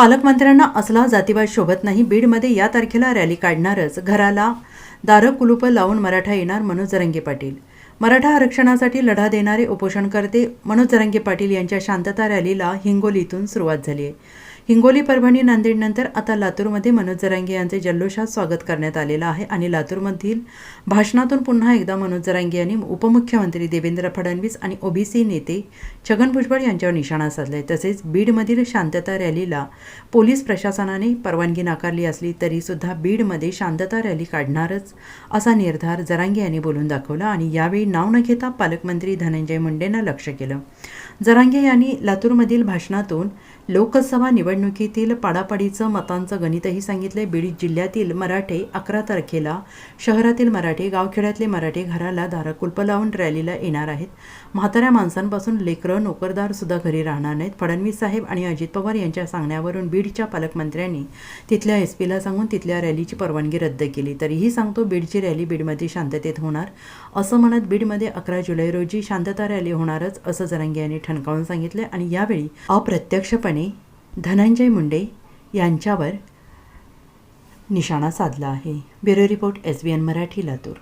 पालकमंत्र्यांना असला जातीवाद शोभत नाही बीडमध्ये या तारखेला रॅली काढणारच. घराला दारक कुलूप लावून मराठा येणार मनोज जरंगे पाटील. मराठा आरक्षणासाठी लढा देणारे उपोषणकर्ते मनोज जरंगे पाटील यांच्या शांतता रॅलीला हिंगोलीतून सुरुवात झाली आहे. हिंगोली परभणी नांदेडनंतर आता लातूरमध्ये मनोज जरांगे यांचे जल्लोषात स्वागत करण्यात आलेलं आहे आणि लातूरमधील भाषणातून पुन्हा एकदा मनोज जरांगे यांनी उपमुख्यमंत्री देवेंद्र फडणवीस आणि ओबीसी नेते छगन भुजबळ यांच्यावर निशाणा साधलाय. तसेच बीडमधील शांतता रॅलीला पोलीस प्रशासनाने परवानगी नाकारली असली तरीसुद्धा बीडमध्ये शांतता रॅली काढणारच असा निर्धार जरांगे यांनी बोलून दाखवला आणि यावेळी नाव न घेता पालकमंत्री धनंजय मुंडेंना लक्ष केलं. जरांगे यांनी लातूरमधील भाषणातून लोकसभा निवडणुकीतील पाडापाडीचं मतांचं गणितही सांगितले. बीड जिल्ह्यातील मराठे अकरा तारखेला शहरातील मराठे गावखेड्यातले मराठे घराला दारा लावून रॅलीला येणार आहेत. म्हाताऱ्या माणसांपासून लेकरं नोकरदार सुद्धा घरी राहणार नाहीत. फडणवीस साहेब आणि अजित पवार यांच्या सांगण्यावरून बीडच्या पालकमंत्र्यांनी तिथल्या एस पीला सांगून तिथल्या रॅलीची परवानगी रद्द केली. तरीही सांगतो बीडची रॅली बीडमध्ये शांततेत होणार. असं म्हणत बीडमध्ये अकरा जुलै रोजी शांतता रॅली होणारच असं जरांगे यांनी ठणकावून सांगितलं आणि यावेळी अप्रत्यक्षपणे धनंजय मुंडे यांच्यावर निशाणा साधला आहे. Bureau report S B N Marathi Latur.